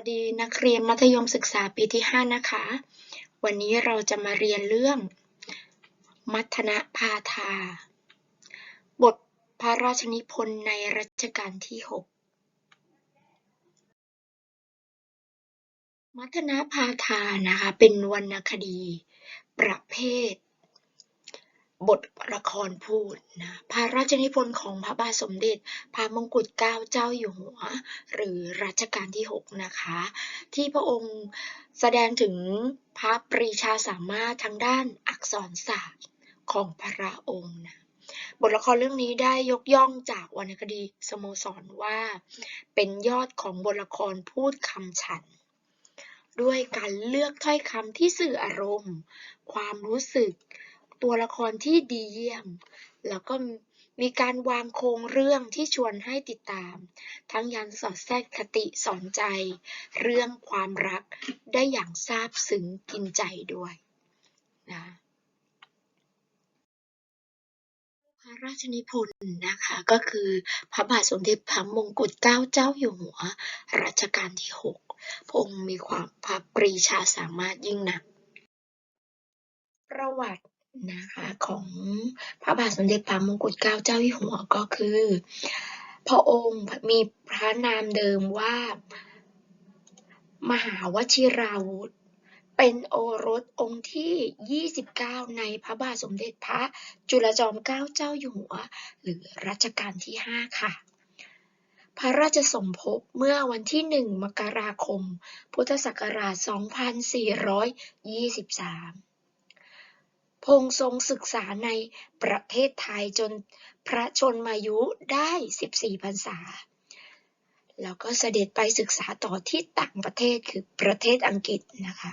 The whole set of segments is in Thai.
วัสดีนักเรียนมัธยมศึกษาปีที่ 5 นะคะ วันนี้เราจะมาเรียนเรื่อง มัทนพาทาบทพระราชนิพนธ์ในรัชกาลที่ 6 มัทนพาทานะคะ เป็นวรรณคดี ประเภท บทละครพูดนะพระราชนิพนธ์ของพระบาทสมเด็จ พระมงกุฎเกล้าเจ้าอยู่หัว หรือรัชกาลที่ 6 นะคะ ที่พระองค์แสดงถึงพระปรีชาสามารถทางด้านอักษรศาสตร์ของพระองค์นะบทละครเรื่องนี้ได้ยกย่องจากวรรณคดีสโมสรว่า เป็นยอดของบทละครพูดคำฉัน ด้วยการเลือกถ้อยคำที่สื่ออารมณ์ ความรู้สึก ตัวละครที่ดีเยี่ยม แล้วก็มีการวางโครงเรื่องที่ชวนให้ติดตาม ทั้งยังสอดแทรกคติสอนใจ เรื่องความรักได้อย่างซาบซึ้งกินใจด้วยนะพระราชนิพนธ์นะคะก็คือพระบาทสมเด็จพระมงกุฎเกล้าเจ้าอยู่หัวรัชกาลที่6พระองค์มีความพระปรีชาสามารถยิ่งนัก ประวัติ นะคะของพระบาทสมเด็จพระมงกุฎเกล้าเจ้าอยู่หัวก็คือ พระองค์มีพระนามเดิมว่า มหาวชิราวุธ เป็นโอรสองค์ที่ 29 ในพระบาทสมเด็จพระจุลจอมเกล้าเจ้าอยู่หัว หรือรัชกาลที่ 5 ค่ะพระราชสมภพเมื่อวันที่ 1 มกราคม พุทธศักราช 2423 พงทรงศึกษาในประเทศไทยจนพระชนมายุได้ 14 พรรษา แล้วก็เสด็จไปศึกษาต่อที่ต่างประเทศคือประเทศอังกฤษนะคะ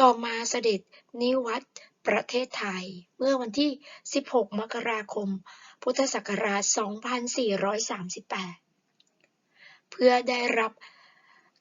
ต่อมาเสด็จนิวัตประเทศไทยเมื่อวันที่ 16 มกราคม พุทธศักราช 2438 เพื่อได้รับ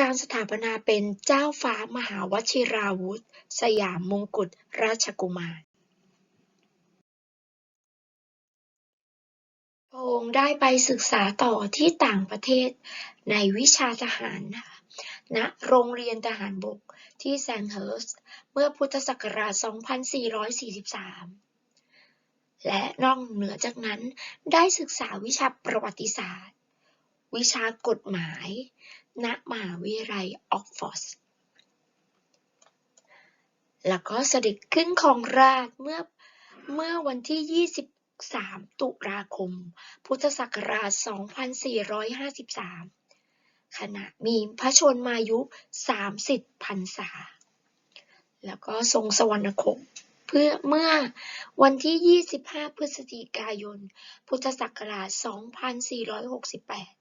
การสถาปนาเป็นเจ้าฟ้ามหาวชิราวุธ สยามมงกุฎราชกุมาร พระองค์ได้ไปศึกษาต่อที่ต่างประเทศในวิชาทหารนะคะณโรงเรียนทหารบกที่แซนเฮิร์สต์เมื่อพุทธศักราช 2443 และนอกเหนือจากนั้นได้ศึกษาวิชาประวัติศาสตร์ วิชากฎหมาย ณมหาวิทยาลัยออกฟอร์ดแล้วก็เสด็จขึ้นครองราชเมื่อเมื่อวันที่ 23 ตุลาคม พุทธศักราช 2453 ขณะมีพระชนมายุ 30พรรษา แล้วก็ทรงสวรรคตเพื่อเมื่อวันที่ 25 พฤศจิกายน พุทธศักราช 2468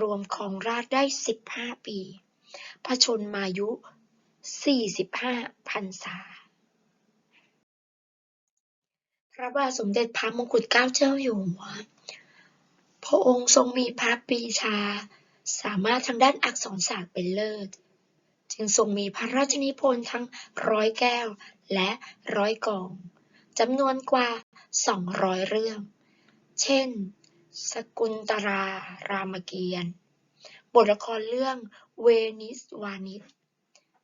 รวมครองราชได้ 15 ปี พระชนมายุ 45 พรรษา พระบาทสมเด็จพระมงกุฎเกล้าเจ้าอยู่หัว พระองค์ทรงมีพระปีชา สามารถทางด้านอักษรศาสตร์เป็นเลิศ จึงทรงมีพระราชนิพนธ์ทั้งร้อยแก้วและร้อยกองจำนวนกว่า 200 เรื่อง เช่น สกุลตรารามเกียรติ์ บทละครเรื่องเวนิสวานิช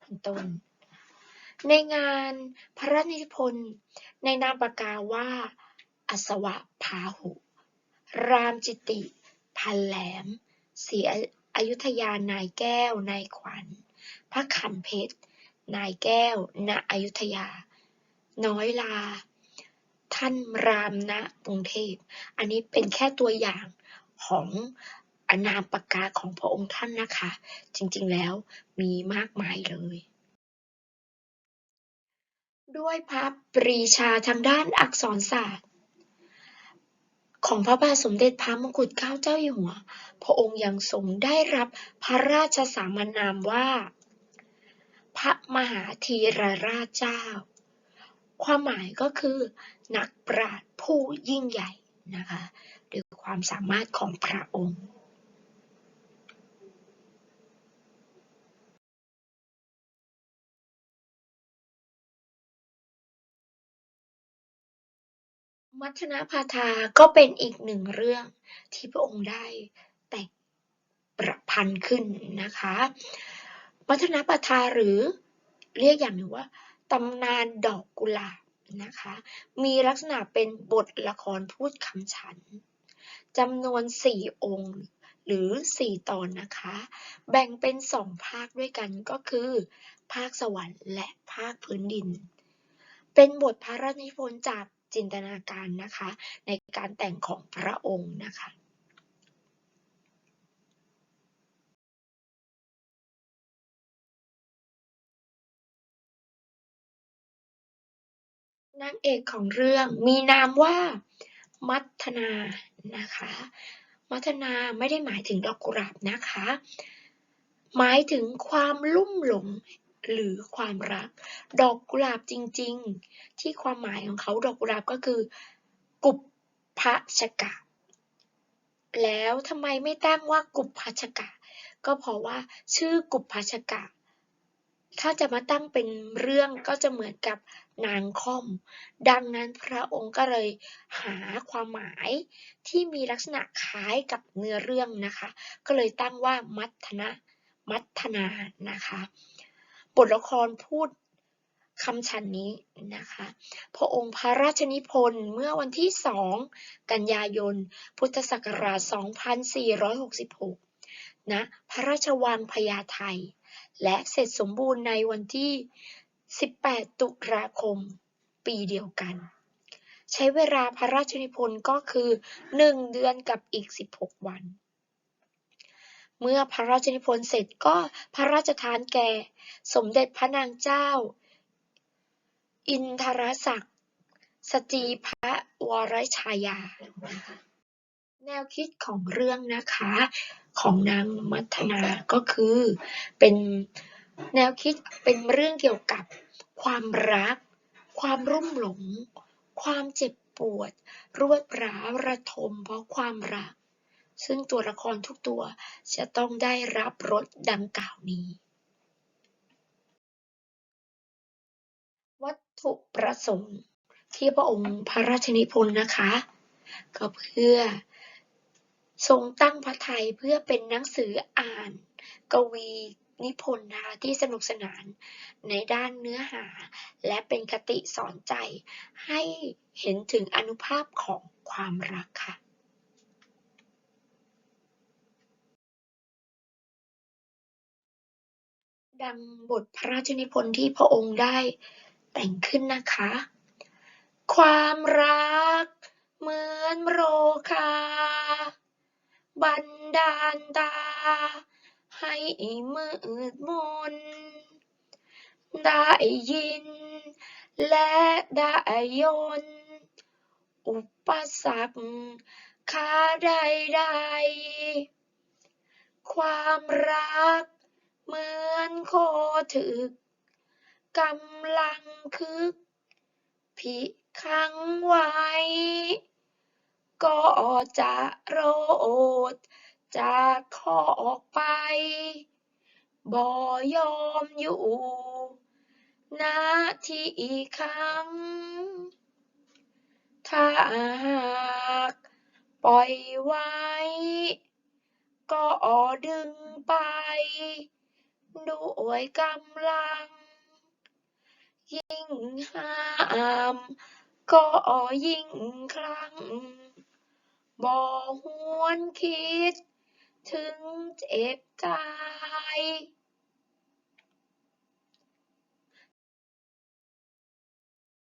เป็นต้น ในงานพระราชนิพนธ์ในนามปากกาว่า อัศวพาหุ รามจิติ พันแหลมศรีอยุธยานายแก้ว นายขวัญ พระขันเพชร นายแก้ว ณ อยุธยา น้อยลา ท่านรามณกรุงเทพ อันนี้เป็นแค่ตัวอย่างของอนามปากกาของพระองค์ท่านนะคะ จริงๆแล้วมีมากมายเลย ด้วยพระปรีชาทางด้านอักษรศาสตร์ ของพระบาทสมเด็จพระมงกุฎเกล้าเจ้าอยู่หัว พระองค์ยังทรงได้รับพระราชสามนามว่า พระมหาธีรราชเจ้า ความหมายก็คือ นักปราชญ์ผู้ยิ่งใหญ่นะคะด้วยความสามารถของพระองค์มัทนพาทาก็เป็นอีกหนึ่งเรื่องที่พระองค์ได้แต่งประพันธ์ขึ้นนะคะ มัทนาปทาหรือเรียกอย่างหนึ่งว่า ตำนานดอกกุหลาบนะคะ มีลักษณะเป็นบทละครพูดคำฉันจำนวนสี่องค์ หรือสี่ตอนนะคะ แบ่งเป็นสองภาคด้วยกันก็คือ ภาคสวรรค์และภาคพื้นดิน เป็นบทพระราชนิพนธ์จากจินตนาการนะคะ ในการแต่งของพระองค์นะคะ นางเอกของเรื่องมีนามว่า มัทนา นะคะ มัทนาไม่ได้หมายถึงดอกกุหลาบนะคะ หมายถึงความลุ่มหลงหรือความรัก ดอกกุหลาบจริง ๆ ที่ความหมายของเขาดอกกุหลาบก็คือ กุปพชกะ แล้วทำไมไม่ตั้งว่ากุปพชกะ ก็เพราะว่าชื่อกุปพชกะ ถ้าจะมาตั้งเป็นเรื่องก็จะเหมือนกับนางค่อม ดังนั้นพระองค์ก็เลยหาความหมายที่มีลักษณะคล้ายกับเนื้อเรื่องนะคะ ก็เลยตั้งว่ามัทนะมัทนานะคะ บทละครพูดคำฉันนี้นะคะ พระองค์พระราชนิพนธ์เมื่อวันที่ 2 กันยายน พุทธศักราช 2466 ณพระราชวังพญาไทและเสร็จสมบูรณ์ในวันที่ 18 ตุลาคม ปีเดียวกัน ใช้เวลาพระราชนิพนธ์ก็คือ 1 เดือนกับอีก 16 วัน เมื่อพระราชนิพนธ์เสร็จก็พระราชทานแก่ สมเด็จพระนางเจ้า อินทรศักดิ์สจีพระวรชายา แนวคิดของเรื่องนะคะของนางมัทนาก็คือเป็นแนวคิดเป็นเรื่องเกี่ยวกับความรัก ความรุ่มหลง ความเจ็บปวด รวดร้าวระทมเพราะความรัก ซึ่งตัวละครทุกตัวจะต้องได้รับรสดังกล่าวนี้ วัตถุประสงค์ที่พระองค์พระราชนิพนธ์นะคะ ก็เพื่อ ทรงตั้งพระทัยเพื่อเป็นหนังสืออ่าน กวีนิพนธ์นะคะที่สนุกสนานในด้านเนื้อหา และเป็นคติสอนใจ ให้เห็นถึงอนุภาพของความรักค่ะดังบทพระราชนิพนธ์ที่พระองค์ได้แต่งขึ้นนะคะ ความรักเหมือนโรคา บันดาลตา ให้มืดมน ได้ยิน และได้ยน อุปสรรคขาใดๆความรักเหมือนโคถึกกำลังคึก พิขังไว้ ก็จะโรด จากคอกไป บ่ยอมอยู่ ณ ที่ขัง ถ้าหากปล่อยไว้ ก็ดึงไป ด้วยกำลัง ยิ่งห้าม ก็ยิ่งคลั่ง บ่หวนคิดถึงเจ็บกาย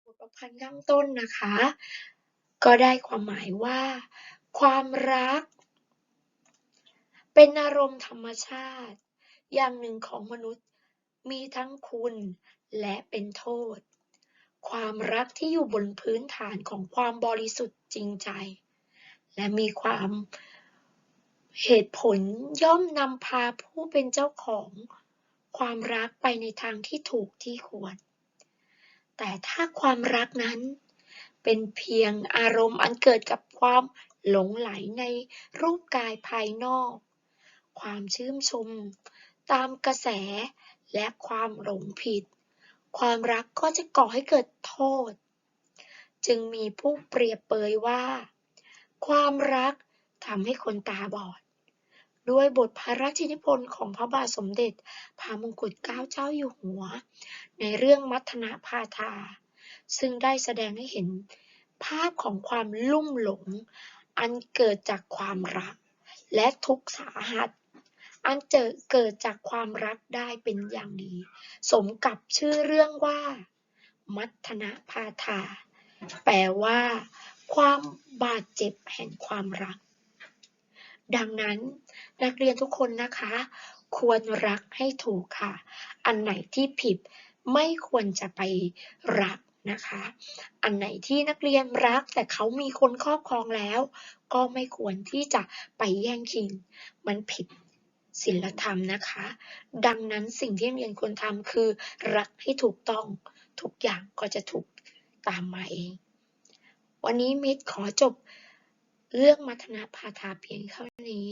บทประพันธ์ข้างต้นนะคะ ก็ได้ความหมายว่า ความรัก เป็นอารมณ์ธรรมชาติ อย่างหนึ่งของมนุษย์มีทั้งคุณและเป็นโทษ ความรักที่อยู่บนพื้นฐานของความบริสุทธิ์จริงใจ และมีความเหตุผลย่อมนำพาผู้เป็นเจ้าของความรักไปในทางที่ถูกที่ควร แต่ถ้าความรักนั้นเป็นเพียงอารมณ์อันเกิดกับความหลงใหลในรูปกายภายนอก ความชื่นชม ตามกระแสและความหลงผิด ความรักก็จะก่อให้เกิดโทษ จึงมีผู้เปรียบเปยว่า ความรักทำให้คนตาบอด ด้วยบทพระราชนิพนธ์ของพระบาทสมเด็จพระมงกุฎเกล้าเจ้าอยู่หัว ในเรื่องมัทนาพาทา ซึ่งได้แสดงให้เห็นภาพของความลุ่มหลง อันเกิดจากความรัก และทุกข์สาหัส อันเจอเกิดจากความรักได้เป็นอย่างดี สมกับชื่อเรื่องว่า มัทนาพาทา แปลว่า ความบาดเจ็บแห่งความรัก ดังนั้นนักเรียนทุกคนนะคะ ควรรักให้ถูกค่ะ อันไหนที่ผิดไม่ควรจะไปรักนะคะ อันไหนที่นักเรียนรักแต่เขามีคนครอบครองแล้ว ก็ไม่ควรที่จะไปแย่งชิง มันผิดศีลธรรมนะคะ ดังนั้นสิ่งที่เรียนควรทำคือ รักให้ถูกต้องทุกอย่างก็จะถูกตามมาเอง วันนี้มิตรขอจบเรื่องมัทนาพาทาเพียงเท่านี้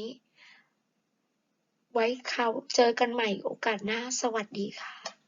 ไว้เขาเจอกันใหม่โอกาสหน้า สวัสดีค่ะ